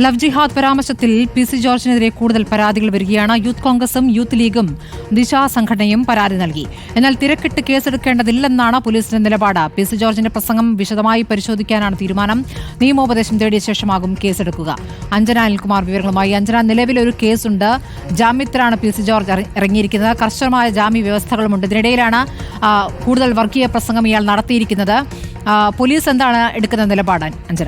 Love ജിഹാദ് പരാമർശത്തിൽ P C ജോർജിനെതിരെ കൂടുതൽ പരാതികൾ വരികയാണ്. യൂത്ത് കോൺഗ്രസും യൂത്ത് ലീഗും ദിശാ സംഘടനയും പരാതി നൽകി. എന്നാൽ തിരക്കിട്ട് കേസെടുക്കേണ്ടതില്ലെന്നാണ് പോലീസിന്റെ നിലപാട്. പി സി ജോർജിന്റെ പ്രസംഗം വിശദമായി പരിശോധിക്കാനാണ് തീരുമാനം. നിയമോപദേശം തേടിയ ശേഷമാകും കേസെടുക്കുക. അഞ്ജന അനിൽകുമാർ വിവരങ്ങളുമായി. അഞ്ജന നിലവിൽ ഒരു കേസുണ്ട്. ജാമ്യത്തിലാണ് പി സി ജോർജ് ഇറ- ഇറങ്ങിയിരിക്കുന്നത്. കർശനമായ ജാമ്യ വ്യവസ്ഥകളുമുണ്ട്. ഇതിനിടയിലാണ് കൂടുതൽ വർഗീയ പ്രസംഗം ഇയാൾ നടത്തിയിരിക്കുന്നത്. പോലീസ് എന്താണ് എടുക്കുന്ന നിലപാട് അഞ്ജന?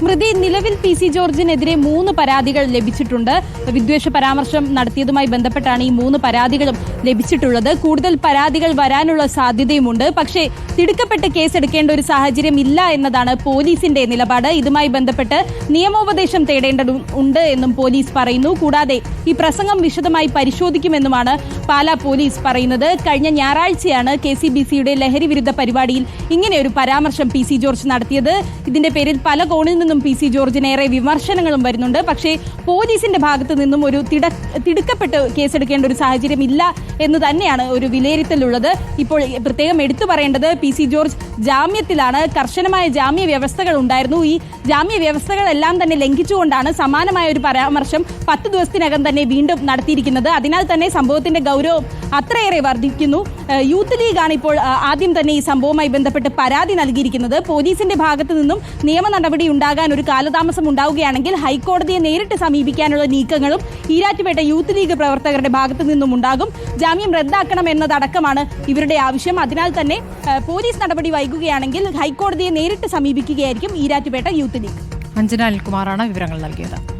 സ്മൃതി നിലവിൽ പി സി ജോർജിനെതിരെ മൂന്ന് പരാതികൾ ലഭിച്ചിട്ടുണ്ട്. വിദ്വേഷ പരാമർശം നടത്തിയതുമായി ബന്ധപ്പെട്ടാണ് ഈ മൂന്ന് പരാതികളും ലഭിച്ചിട്ടുള്ളത്. കൂടുതൽ പരാതികൾ വരാനുള്ള സാധ്യതയുമുണ്ട്. പക്ഷേ തിടുക്കപ്പെട്ട് കേസെടുക്കേണ്ട ഒരു സാഹചര്യം ഇല്ല എന്നതാണ് പോലീസിന്റെ നിലപാട്. ഇതുമായി ബന്ധപ്പെട്ട് നിയമോപദേശം തേടേണ്ടതുണ്ട് എന്നും പോലീസ് പറയുന്നു. കൂടാതെ ഈ പ്രസംഗം വിശദമായി പരിശോധിക്കുമെന്നുമാണ് പാലാ പോലീസ് പറയുന്നത്. കഴിഞ്ഞ ഞായറാഴ്ചയാണ് കെ സി ബി സിയുടെ ലഹരി വിരുദ്ധ പരിപാടിയിൽ ഇങ്ങനെ ഒരു പരാമർശം പി സി ജോർജ് നടത്തിയത്. ഇതിന്റെ പേരിൽ പല കോണിൽ നിന്നും പി സി ജോർജിനേറെ വിമർശനങ്ങളും വരുന്നുണ്ട്. പക്ഷേ പോലീസിന്റെ ഭാഗത്ത് നിന്നും ഒരു തിട തിടുക്കപ്പെട്ട് കേസെടുക്കേണ്ട ഒരു സാഹചര്യം ഇല്ല എന്ന് തന്നെയാണ് ഒരു വിലയിരുത്തലുള്ളത്. ഇപ്പോൾ പ്രത്യേകം എടുത്തു പറയേണ്ടത് പി സി ജോർജ് ജാമ്യത്തിലാണ്. കർശനമായ ജാമ്യ വ്യവസ്ഥകൾ ഉണ്ടായിരുന്നു. ഈ ജാമ്യ വ്യവസ്ഥകളെല്ലാം തന്നെ ലംഘിച്ചുകൊണ്ടാണ് സമാനമായ ഒരു പരാമർശം പത്ത് ദിവസത്തിനകം തന്നെ വീണ്ടും നടത്തിയിരിക്കുന്നത്. അതിനാൽ തന്നെ സംഭവത്തിന്റെ ഗൗരവം അത്രയേറെ വർദ്ധിക്കുന്നു. യൂത്ത് ലീഗാണ് ഇപ്പോൾ ആദ്യം തന്നെ ഈ സംഭവവുമായി ബന്ധപ്പെട്ട് പരാതി നൽകിയിരിക്കുന്നത്. പോലീസിന്റെ ഭാഗത്തു നിന്നും നിയമ നടപടി ഉണ്ടാകാൻ ഒരു കാലതാമസം ഉണ്ടാവുകയാണെങ്കിൽ ഹൈക്കോടതിയെ നേരിട്ട് സമീപിക്കാനുള്ള നീക്കങ്ങളും ഈരാറ്റുപേട്ട യൂത്ത് ലീഗ് പ്രവർത്തകരുടെ ഭാഗത്തു നിന്നും ഉണ്ടാകും. ജാമ്യം റദ്ദാക്കണം എന്നതടക്കമാണ് ഇവരുടെ ആവശ്യം. അതിനാൽ തന്നെ പോലീസ് നടപടി വൈകുകയാണെങ്കിൽ ഹൈക്കോടതിയെ നേരിട്ട് സമീപിക്കുകയായിരിക്കും ഈരാറ്റുപേട്ട യൂത്ത് ലീഗ്. അഞ്ജന അനിൽകുമാറാണ് വിവരങ്ങൾ നൽകിയത്.